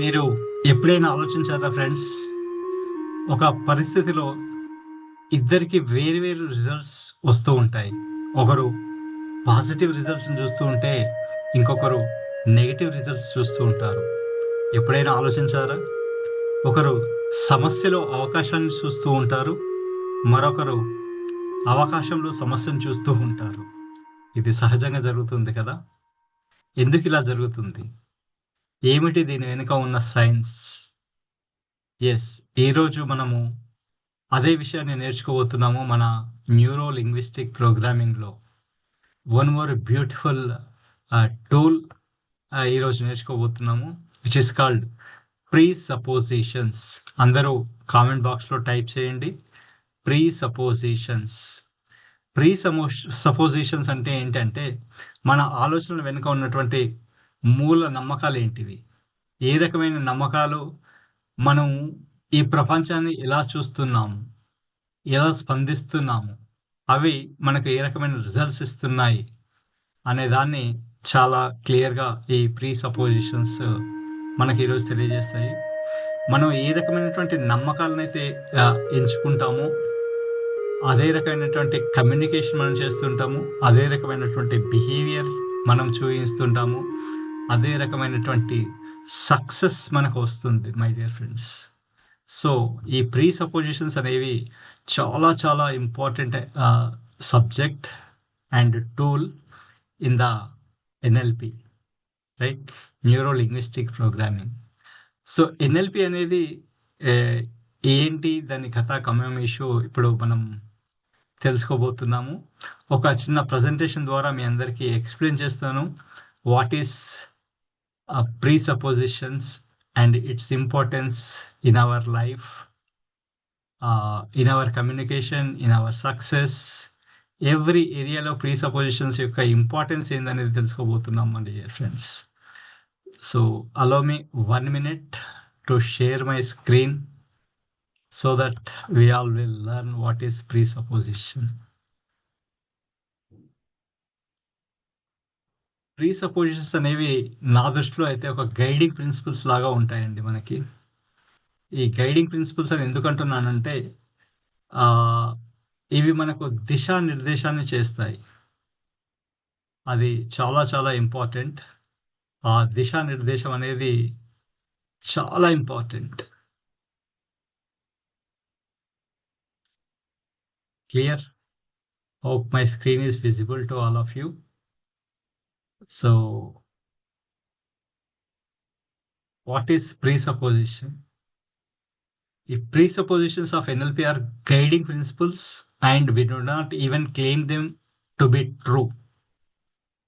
మీరు ఎప్పుడైనా ఆలోచించారా ఫ్రెండ్స్ ఒక పరిస్థితిలో ఇద్దరికి వేరు వేరు రిజల్ట్స్ వస్తూ ఉంటాయి. ఒకరు పాజిటివ్ రిజల్ట్స్ని చూస్తూ ఉంటే ఇంకొకరు నెగిటివ్ రిజల్ట్స్ చూస్తూ ఉంటారు. ఎప్పుడైనా ఆలోచించారా? ఒకరు సమస్యలో అవకాశాన్ని చూస్తూ ఉంటారు మరొకరు అవకాశంలో సమస్యను చూస్తూ ఉంటారు. ఇది సహజంగా జరుగుతుంది కదా? ఎందుకు ఇలా జరుగుతుంది? ఏమిటి దీని వెనుక ఉన్న సైన్స్? ఎస్ ఈరోజు మనము అదే విషయాన్ని నేర్చుకోబోతున్నాము మన న్యూరో లింగ్విస్టిక్ ప్రోగ్రామింగ్లో one more beautiful tool uh, uh, ఈరోజు నేర్చుకోబోతున్నాము which is called presuppositions అందరూ కామెంట్ బాక్స్లో టైప్ చేయండి. ప్రీ సపోజిషన్స్ ప్రీ సమో సపోజిషన్స్ అంటే ఏంటంటే మన ఆలోచనల వెనుక ఉన్నటువంటి మూల నమ్మకాలు ఏంటివి ఏ రకమైన నమ్మకాలు? మనం ఈ ప్రపంచాన్ని ఎలా చూస్తున్నాము? ఎలా స్పందిస్తున్నాము? అవి మనకు ఏ రకమైన రిజల్ట్స్ ఇస్తున్నాయి? అనే దాన్ని చాలా క్లియర్గా ఈ ప్రీ సపోజిషన్స్ మనకి ఈరోజు తెలియజేస్తాయి. మనం ఏ రకమైనటువంటి నమ్మకాలను అయితే ఎంచుకుంటామో అదే రకమైనటువంటి కమ్యూనికేషన్ మనం చేస్తుంటాము అదే రకమైనటువంటి బిహేవియర్ మనం చూపిస్తుంటాము అదే రకమైనటువంటి సక్సెస్ మనకు వస్తుంది మై డియర్ ఫ్రెండ్స్ సో ఈ ప్రీ సపోజిషన్స్ అనేవి చాలా చాలా important subject and tool in the NLP right neuro linguistic programming so NLP అనేది uh, ఏంటి దాని కథ కమయం ఇష్యూ ఇప్పుడు మనం తెలుసుకోబోతున్నాము. ఒక చిన్న ప్రజెంటేషన్ ద్వారా మీ అందరికీ ఎక్స్ప్లెయిన్ చేస్తాను. What is presuppositions and its importance in our life, uh, in our communication, in our success. Every ఏరియాలో ప్రీసపోజిషన్స్ యొక్క ఇంపార్టెన్స్ ఏందనేది తెలుసుకోబోతున్నాం అండి friends so allow me one minute to share my screen so that we all will learn what is presupposition presuppositions అనేవి నా దృష్టిలో అయితే ఒక గైడింగ్ ప్రిన్సిపల్స్ లాగా ఉంటాయండి మనకి. ఈ గైడింగ్ ప్రిన్సిపల్స్ అని ఎందుకంటున్నానంటే ఇవి మనకు దిశానిర్దేశాన్ని చేస్తాయి. అది చాలా చాలా ఇంపార్టెంట్ ఆ దిశానిర్దేశం అనేది చాలా important clear hope my screen is visible to all of you So, what is presupposition? If presuppositions of NLP are guiding principles and we do not even claim them to be true.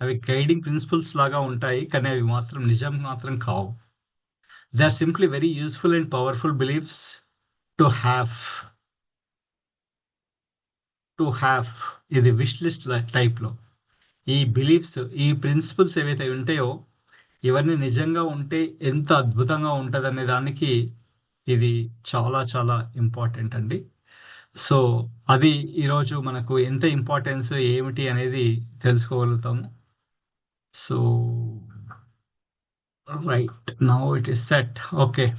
అవి guiding principles లాగా ఉంటాయి కానీ అవి మాత్రం నిజం మాత్రం కావు they are simply very useful and powerful beliefs to have to have ఇది విష్ లిస్ట్ టైప్లో ఈ బిలీఫ్స్ ఈ ప్రిన్సిపల్స్ ఏవైతే ఉంటాయో ఇవన్నీ నిజంగా ఉంటే ఎంత అద్భుతంగా ఉంటుంది అనే దానికి ఇది చాలా చాలా ఇంపార్టెంట్ అండి. సో అది ఈరోజు మనకు ఎంత ఇంపార్టెన్స్ ఏమిటి అనేది తెలుసుకోగలుగుతాము so right now it is set. Okay.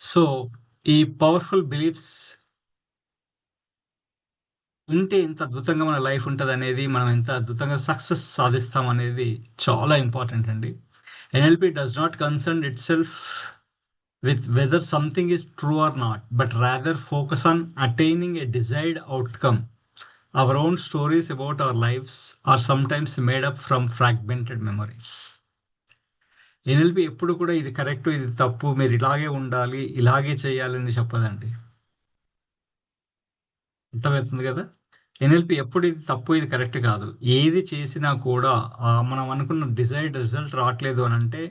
So ఈ పవర్ఫుల్ బిలీఫ్స్ ఉంటే ఎంత అద్భుతంగా మన లైఫ్ ఉంటుంది అనేది మనం ఎంత అద్భుతంగా సక్సెస్ సాధిస్తాం అనేది చాలా ఇంపార్టెంట్ అండి. NLP does not concern itself with whether something is true or not but rather focus on attaining a desired outcome. Our own stories about our lives are sometimes made up from fragmented memories. NLP ఎప్పుడు కూడా ఇది correct ఇది తప్పు మీరు ఇలాగే ఉండాలి ఇలాగే చేయాలని చెప్పదండి. అర్థమవుతుంది కదా? ఎన్ఎల్పి ఎప్పుడు ఇది తప్పు ఇది కరెక్ట్ కాదు. ఏది చేసినా కూడా మనం అనుకున్న డిజైర్డ్ రిజల్ట్ రావట్లేదు అని అంటే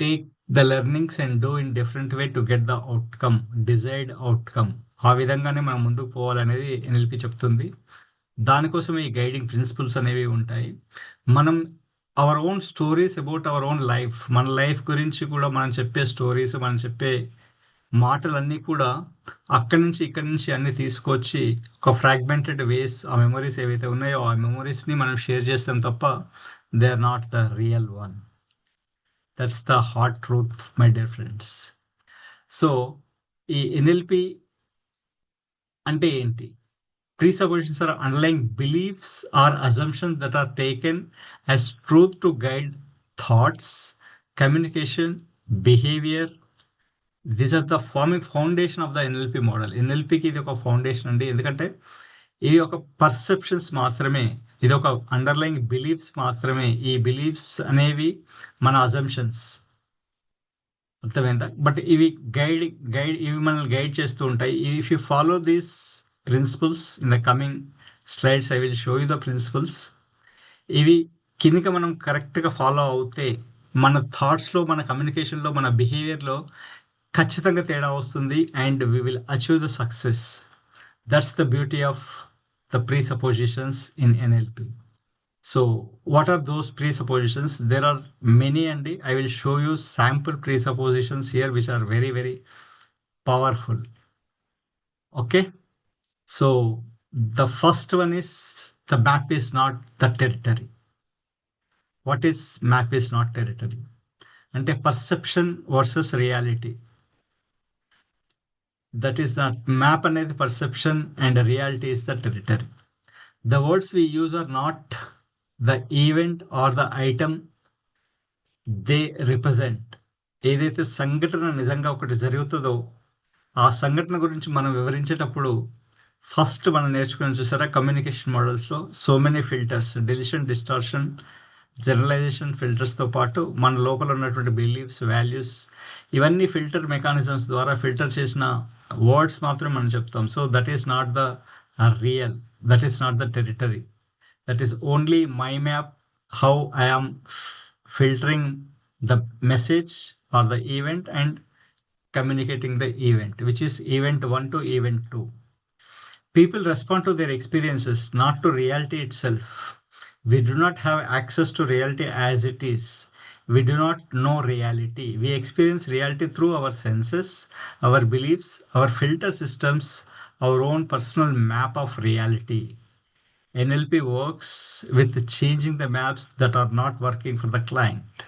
take the learnings and do in different way to get the outcome desired outcome ఆ విధంగానే మనం ముందుకు పోవాలనేది ఎన్ఎల్పి చెప్తుంది. దానికోసం ఈ గైడింగ్ ప్రిన్సిపల్స్ అనేవి ఉంటాయి. మనం our own stories about our own life మన లైఫ్ గురించి కూడా మనం చెప్పే స్టోరీస్ మనం చెప్పే మాటలన్నీ కూడా అక్కడి నుంచి ఇక్కడి నుంచి అన్ని తీసుకొచ్చి ఒక ఫ్రాగ్మెంటెడ్ వేస్ ఆ మెమరీస్ ఏవైతే ఉన్నాయో ఆ మెమరీస్ని మనం షేర్ చేస్తాం తప్ప they are not the real one that's the hot truth my dear friends so ఈ ఎన్ఎల్పి అంటే ఏంటి presuppositions are underlying beliefs or assumptions that are taken as truth to guide thoughts, communication, behavior. This are the forming foundation of the NLP model ఎన్ఎల్పికి ఇది ఒక foundation అండి. ఎందుకంటే ఇవి ఒక perceptions మాత్రమే ఇది ఒక అండర్లైన్ బిలీఫ్స్ మాత్రమే. ఈ బిలీఫ్స్ అనేవి మన అజంప్షన్స్ అర్థమైందా? బట్ ఇవి గైడ్ గైడ్ ఇవి మనల్ని గైడ్ చేస్తూ ఉంటాయి. If you follow these principles in the coming slides I will show you the principles ఇవి కిందకి మనం కరెక్ట్గా ఫాలో అవుతే మన థాట్స్లో మన కమ్యూనికేషన్లో మన బిహేవియర్లో ఖచ్చితంగా తేడా వస్తుంది and we will achieve the success. That's the beauty of the presuppositions in NLP so what are those presuppositions there are many అండి. I will show you sample presuppositions here which are very very powerful okay So the first one is the map is not the territory. What is map is not territory? అంటే perception versus reality that is the map అనేది perception and reality is the territory the words we use are not the event or the item they represent ఏదైతే సంఘటన నిజంగా ఒకటి జరుగుతుందో ఆ సంఘటన గురించి మనం వివరించేటప్పుడు ఫస్ట్ మనం నేర్చుకుని చూసారా? Communication మోడల్స్లో so many filters deletion distortion generalisation ఫిల్టర్స్తో పాటు మన లోపల ఉన్నటువంటి బిలీఫ్స్ వాల్యూస్ ఇవన్నీ ఫిల్టర్ మెకానిజమ్స్ ద్వారా ఫిల్టర్ చేసిన వర్డ్స్ మాత్రమే మనం చెప్తాం so that is not the real that is not the territory that is only my map how I am filtering the message or the event and communicating the event, which is event 1 to event 2. People respond to their experiences, not to reality itself. We do not have access to reality as it is. We do not know reality we experience reality through our senses our beliefs our filter systems our own personal map of reality NLP works with changing the maps that are not working for the client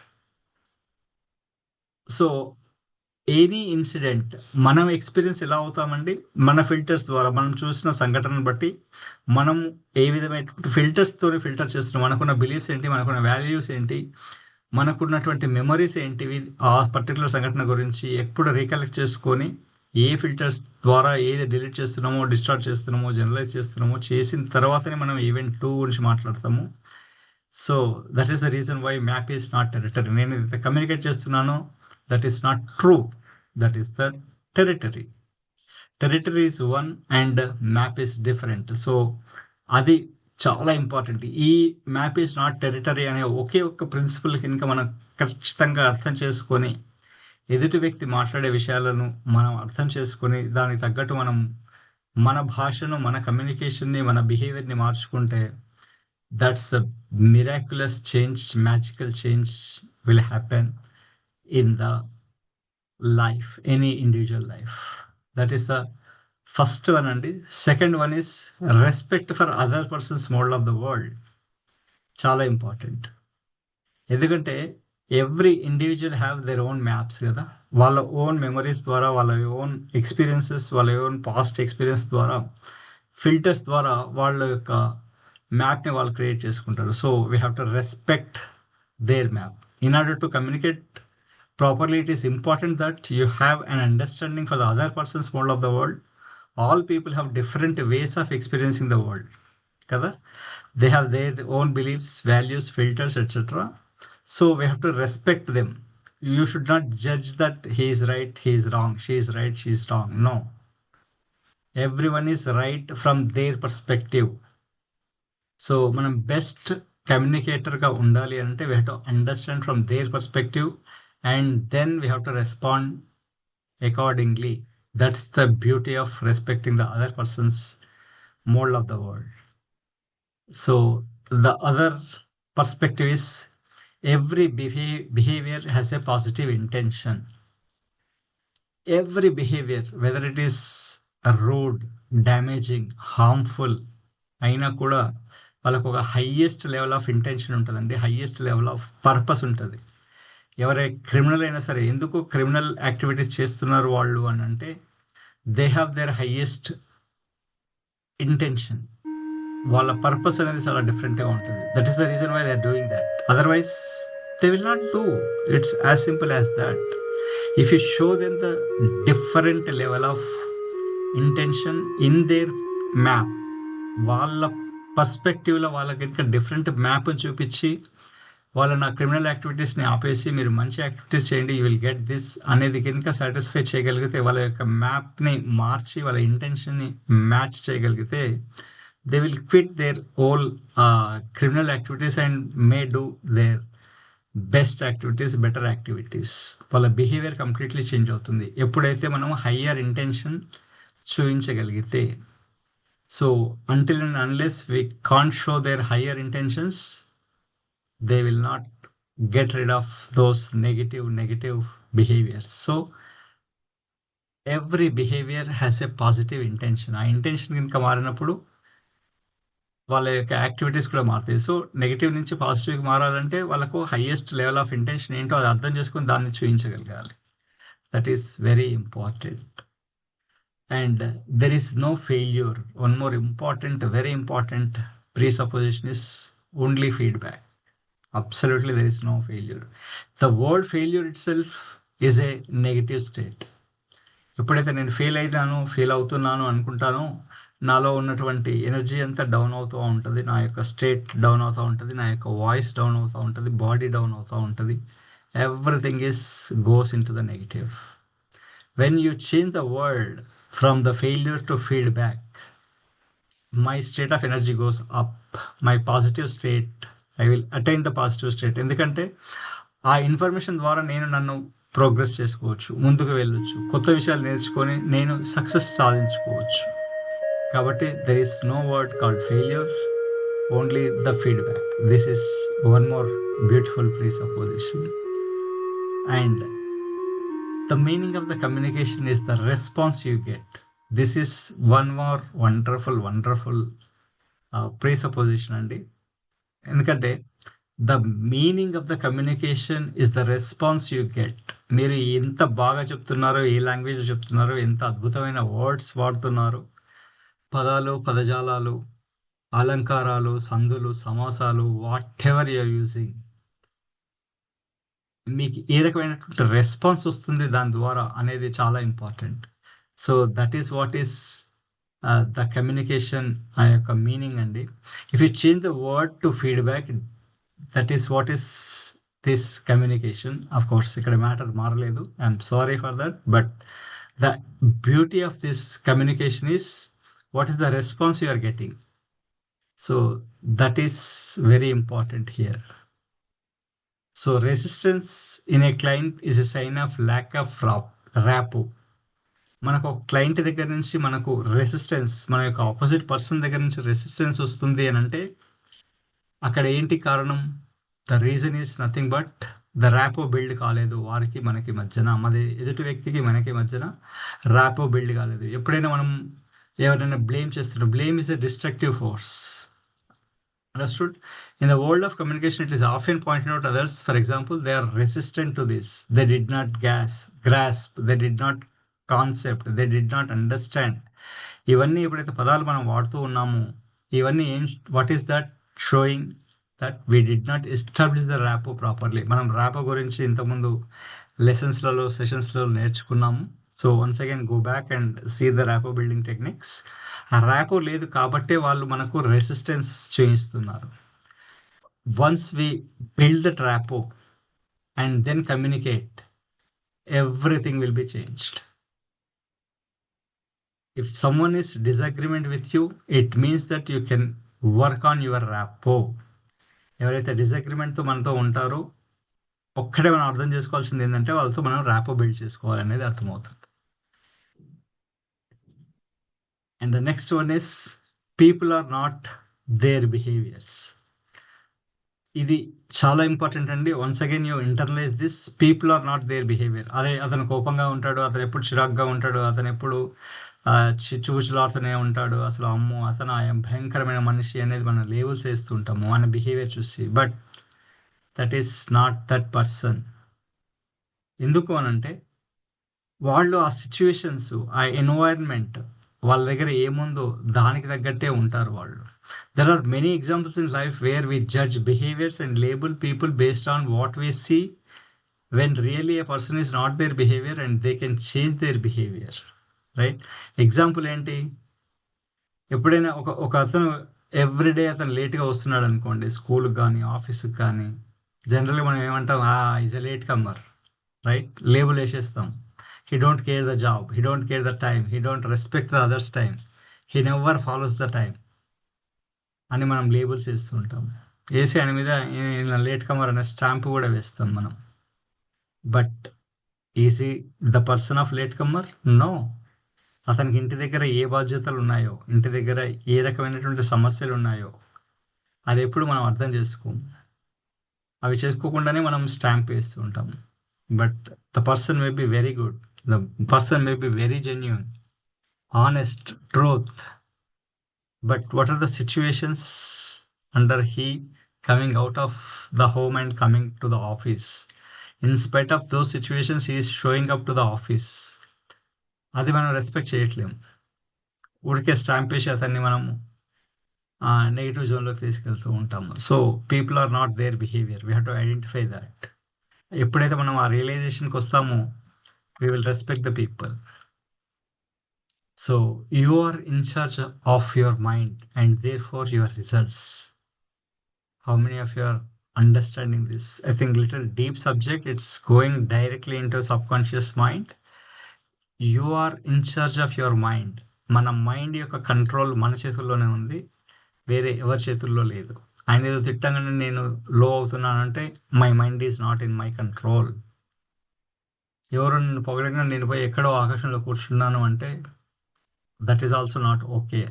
so any incident మనం experience ఎలా అవుతామండి? మన filters ద్వారా మనం చూసిన సంఘటనను బట్టి మనం ఏ విధమైనటువంటి ఫిల్టర్స్తో ఫిల్టర్ చేస్తున్నాం? మనకున్న బిలీఫ్స్ ఏంటి? మనకున్న వాల్యూస్ ఏంటి? మనకున్నటువంటి మెమరీస్ ఏంటివి? ఆ పర్టికులర్ సంఘటన గురించి ఎప్పుడు రీకలెక్ట్ చేసుకొని ఏ ఫిల్టర్స్ ద్వారా ఏది డిలీట్ చేస్తున్నామో డిస్టార్ట్ చేస్తున్నామో జనరలైజ్ చేస్తున్నామో చేసిన తర్వాతనే మనం ఈవెంట్ టూ గురించి మాట్లాడతాము. So that is the reason why map is not territory నేను కమ్యూనికేట్ చేస్తున్నాను. That is not true that is the territory territory is one and map is different so అది చాలా ఇంపార్టెంట్. ఈ మ్యాప్ ఈజ్ నాట్ టెరిటరీ అనే ఒకే ఒక్క principal కనుక మనం ఖచ్చితంగా అర్థం చేసుకొని ఎదుటి వ్యక్తి మాట్లాడే విషయాలను మనం అర్థం చేసుకొని దానికి తగ్గట్టు మనం మన భాషను మన కమ్యూనికేషన్ని మన బిహేవియర్ని మార్చుకుంటే that's the miraculous change magical change will happen in the life any individual life. That is the first one అండి. Second one is respect for other person's model of the world. చాలా ఇంపార్టెంట్. ఎందుకంటే every individual have their own maps కదా. వాళ్ళ own memories ద్వారా వాళ్ళ own experiences వాళ్ళ own past experience ద్వారా filters ద్వారా వాళ్ళ యొక్క మ్యాప్ని వాళ్ళు క్రియేట్ చేసుకుంటారు. So we have to respect their map. In order to communicate properly it is important that you have an understanding for the other person's model of the world. all people have different ways of experiencing the world kada they have their own beliefs values filters etc so we have to respect them you should not judge that he is right he is wrong she is right she is wrong no everyone is right from their perspective so మనం best కమ్యూనికేటర్గా ఉండాలి అంటే we have to understand from their perspective and then we have to respond accordingly. That's the beauty of respecting the other person's mold of the world. So, the other perspective is every behavior, has a positive intention. Every behavior, whether it is rude, damaging, harmful, అయినా కూడా వాళ్ళకు ఒక highest level of intention ఉంటుందండి highest level of purpose ఉంటుంది ఎవరై criminal అయినా సరే ఎందుకు క్రిమినల్ యాక్టివిటీస్ చేస్తున్నారు వాళ్ళు అని అంటే they have their highest intention వాళ్ళ పర్పస్ అనేది చాలా డిఫరెంట్గా ఉంటుంది. That is the reason why they are doing that otherwise they will not do it's as simple as that if you show then the different level of intention in their map వాళ్ళ పర్స్పెక్టివ్లో వాళ్ళకి ఇంకా different map చూపించి వాళ్ళ నా criminal యాక్టివిటీస్ని ఆపేసి మీరు మంచి యాక్టివిటీస్ చేయండి యూ విల్ గెట్ దిస్ అనేది కనుక సాటిస్ఫై చేయగలిగితే వాళ్ళ యొక్క మ్యాప్ని మార్చి వాళ్ళ ఇంటెన్షన్ని మ్యాచ్ చేయగలిగితే they will quit their all criminal activities and may do their best activities better activities వాళ్ళ బిహేవియర్ కంప్లీట్లీ చేంజ్ అవుతుంది. ఎప్పుడైతే మనం higher intention చూపించగలిగితే. So until and unless we can't show their higher intentions they will not get rid of those negative negative behaviors. So every behavior has a positive intention. ఆ intention కనుక మారినప్పుడు వాళ్ళ యొక్క activities కూడా మారుతాయి. So negative నుంచి పాజిటివ్కి మారాలంటే వాళ్ళకు హైయెస్ట్ లెవెల్ ఆఫ్ ఇంటెన్షన్ ఏంటో అది అర్థం చేసుకుని దాన్ని చూపించగలగాలి that is very important and there is no failure one more important very important presupposition is only feedback absolutely there is no failure. The word failure itself is a negative state. ఎప్పుడైతే నేను fail అయినాను fail అవుతున్నాను అనుకుంటానో నాలో ఉన్నటువంటి energy అంతా down అవుతూ ఉంటుంది. నా యొక్క స్టేట్ డౌన్ అవుతూ ఉంటుంది. నా యొక్క వాయిస్ డౌన్ అవుతూ ఉంటుంది. బాడీ డౌన్ అవుతూ ఉంటుంది. Everything is goes into the negative when you change the world from the failure to feedback my state of energy goes up my positive state I will attain the positive state. ఎందుకంటే ఆ information ద్వారా నేను నన్ను progress చేసుకోవచ్చు ముందుకు వెళ్ళొచ్చు కొత్త విషయాలు నేర్చుకొని నేను సక్సెస్ సాధించుకోవచ్చు. కాబట్టి there is no word called failure only the feedback this is one more beautiful place of position and the meaning of the communication is the response you get this is one more wonderful wonderful presupposition అండి. ఎందుకంటే the meaning of the communication is the response you get. మీరు ఎంత బాగా చెప్తున్నారో ఏ language చెప్తున్నారో ఎంత అద్భుతమైన words వాడుతున్నారు పదాలు పదజాలాలు అలంకారాలు సందులు సమాసాలు వాట్ ఎవర్ యూఆర్ యూజింగ్ మీకు ఏ రకమైనటువంటి రెస్పాన్స్ వస్తుంది దాని ద్వారా అనేది చాలా important so that is what is the communication ఆ యొక్క మీనింగ్ అండి. If you change the word to feedback that is what is this communication of course ఇక్కడ మ్యాటర్ మారలేదు. I'm sorry for that but the beauty of this communication is what is the response you are getting so that is very important here so resistance in a client is a sign of lack of rapport మనకు ఒక client దగ్గర నుంచి మనకు resistance మన యొక్క opposite person దగ్గర నుంచి resistance వస్తుంది అని అంటే అక్కడ ఏంటి కారణం? The reason is nothing but the rapport build కాలేదు. వారికి మనకి మధ్యన మనది ఎదుటి వ్యక్తికి మనకి మధ్యన ర్యాపో బిల్డ్ కాలేదు. ఎప్పుడైనా మనం ఎవరైనా బ్లేమ్ చేస్తున్నాం blame is a destructive force understood? In the world of communication it is often pointed out others. For example they are resistant to this. They did not gas grasp they did not concept they did not understand ఇవన్నీ ఎప్పుడైతే పదాలు మనం వాడుతూ ఉన్నామో ఇవన్నీ ఏం what is that showing that we did not establish the rapport properly మనం rapport గురించి ఇంతకుముందు లెసన్స్లలో సెషన్స్లో నేర్చుకున్నాము. So once again go back and see the rapport building techniques ఆ ర్యాపో లేదు కాబట్టే వాళ్ళు మనకు రెసిస్టెన్స్ చేయిస్తున్నారు. Once we build that rapport and then communicate everything will be changed if someone is disagreement with you it means that you can work on your rapport ఎవరైతే డిసగ్రిమెంట్తో మనతో ఉంటారో ఒక్కడే మనం అర్థం చేసుకోవాల్సింది ఏంటంటే వాళ్ళతో మనం ర్యాపో బిల్డ్ చేసుకోవాలనేది అర్థమవుతుంది. And the next one is people are not their behaviours ఇది చాలా ఇంపార్టెంట్ అండి. Once again you internalise this people are not their behaviour అరే అతను కోపంగా ఉంటాడు అతను ఎప్పుడు చిరాగ్గా ఉంటాడు అతను ఎప్పుడు చూచులాడుతూనే ఉంటాడు. అసలు అమ్ము అతను ఆయన భయంకరమైన మనిషి అనేది మనం లేబుల్స్ వేస్తుంటాము మన బిహేవియర్ చూసి. But that is not that person. ఎందుకు అనంటే వాళ్ళు ఆ సిచ్యువేషన్స్ ఆ ఎన్వైర్న్మెంట్ వాళ్ళ దగ్గర ఏముందో దానికి తగ్గట్టే ఉంటారు వాళ్ళు. There are many examples in life where we judge behaviours and label people based on what we see when really a person is not their behaviour and they can change their behaviour right example ఏంటి? ఎప్పుడైనా ఒక ఒక అతను everyday అతను లేట్గా వస్తున్నాడు అనుకోండి స్కూల్కి కానీ ఆఫీస్కి కానీ జనరల్గా మనం ఏమంటాం is a late comer right label వేసేస్తాం. He don't care the job he don't care the time he don't respect the others time he never follows the time అని మనం లేబుల్స్ వేస్తూ ఉంటాం. వేసి ఆయన మీద లేట్ కమర్ అనే స్టాంప్ కూడా వేస్తాం మనం. But is he the person of late comer no అతనికి ఇంటి దగ్గర ఏ బాధ్యతలు ఉన్నాయో ఇంటి దగ్గర ఏ రకమైనటువంటి సమస్యలు ఉన్నాయో అది ఎప్పుడు మనం అర్థం చేసుకోం అవి చేసుకోకుండానే మనం స్టాంప్ వేస్తూ ఉంటాం. But the person may be very good the person may be very genuine honest truth but what are the situations under he coming out of the home and coming to the office in spite of those situations he showing up to the office అది మనం respect చేయట్లేము. ఊరికే stamp వేసి అతన్ని మనం negative జోన్లోకి తీసుకెళ్తూ ఉంటాము. So people are not their behaviour we have to identify that ఎప్పుడైతే మనం ఆ రియలైజేషన్కి వస్తామో we will respect the people so you are in charge of your mind and therefore your results how many of your understanding this I think little deep subject it's going directly into subconscious mind you are in charge of your mind మన mind యొక్క control మన చేతుల్లోనే ఉంది. వేరే ఎవరి చేతుల్లో లేదు. ఆయన ఏదో తిట్టంగానే నేను low అవుతున్నానంటే my mind is not in my control ఎవరు నన్ను పొగడంగా నేను పోయి ఎక్కడో ఆకాశంలో కూర్చున్నాను అంటే that is also not okay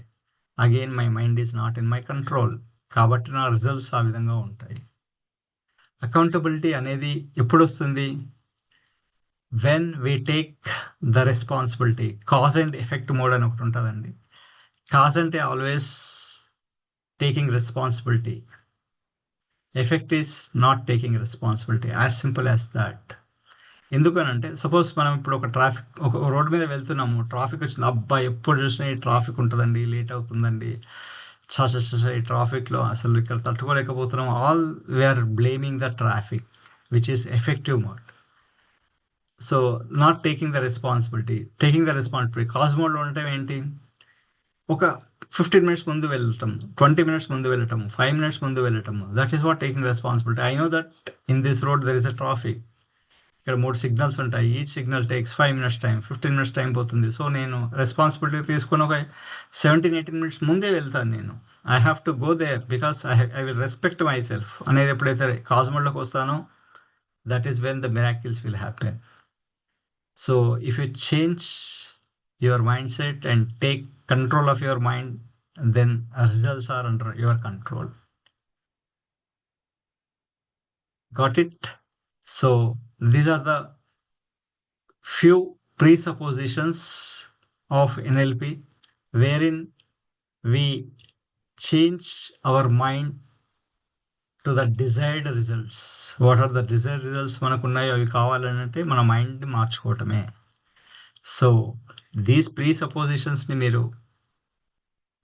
again my mind is not in my control కాబట్టి నా రిజల్ట్స్ ఆ విధంగా ఉంటాయి. అకౌంటబిలిటీ అనేది ఎప్పుడు వస్తుంది? When we take the responsibility cause and effect mode అని ఒకటి ఉంటుందండి. కాజ్ అంటే always taking responsibility effect is not taking responsibility as simple as that ఎందుకనంటే సపోజ్ మనం ఇప్పుడు ఒక ట్రాఫిక్ ఒక రోడ్డు మీద వెళ్తున్నాము ట్రాఫిక్ వచ్చింది అబ్బా ఎప్పుడు చూసినా ఈ ట్రాఫిక్ ఉంటుందండి లేట్ అవుతుందండి. చా ఈ ట్రాఫిక్లో అసలు ఇక్కడ తట్టుకోలేకపోతున్నాం all we are blaming the traffic which is effective mode so not taking the responsibility taking the responsibility కాస్మోడ్లో ఉండటం ఏంటి? ఒక ఫిఫ్టీన్ మినిట్స్ ముందు వెళ్ళటం ట్వంటీ మినిట్స్ ముందు వెళ్ళటం ఫైవ్ మినిట్స్ ముందు వెళ్ళటం. That is what taking responsibility I know that in this road there is a traffic ఇక్కడ మూడు సిగ్నల్స్ ఉంటాయి. Each signal takes five minutes time fifteen minutes time పోతుంది. సో నేను రెస్పాన్సిబిలిటీ తీసుకుని ఒక సెవెంటీన్ ఎయిటీన్ మినిట్స్ ముందే వెళ్తాను నేను. I have to go there because I I will respect myself అనేది ఎప్పుడైతే కాజ్మోడ్లోకి వస్తానో that is when the miracles will happen So if you change your mindset and take control of your mind, then results are under your control. Got it? So these are the few presuppositions of NLP wherein we change our mind to the desired results what are the desired results మనకు ఉన్నాయో అవి కావాలంటే మన mind మార్చుకోవటమే. So these ప్రీ సపోజిషన్స్ని మీరు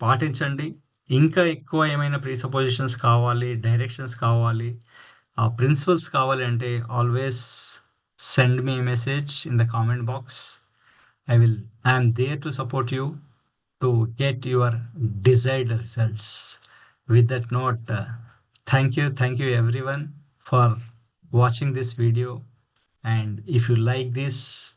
పాటించండి. ఇంకా ఎక్కువ ఏమైనా ప్రీ సపోజిషన్స్ కావాలి డైరెక్షన్స్ కావాలి ఆ ప్రిన్సిపల్స్ కావాలి అంటే always send me message in the comment box I will I'm there to support you to get your desired results with that note thank you, thank you everyone for watching this video. And if you like this,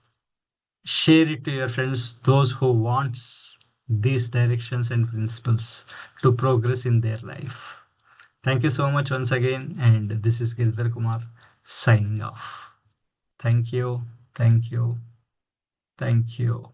share it to your friends, those who wants these directions and principles to progress in their life. Thank you so much once again. And this is Girdhar Kumar signing off. Thank you. Thank you. Thank you.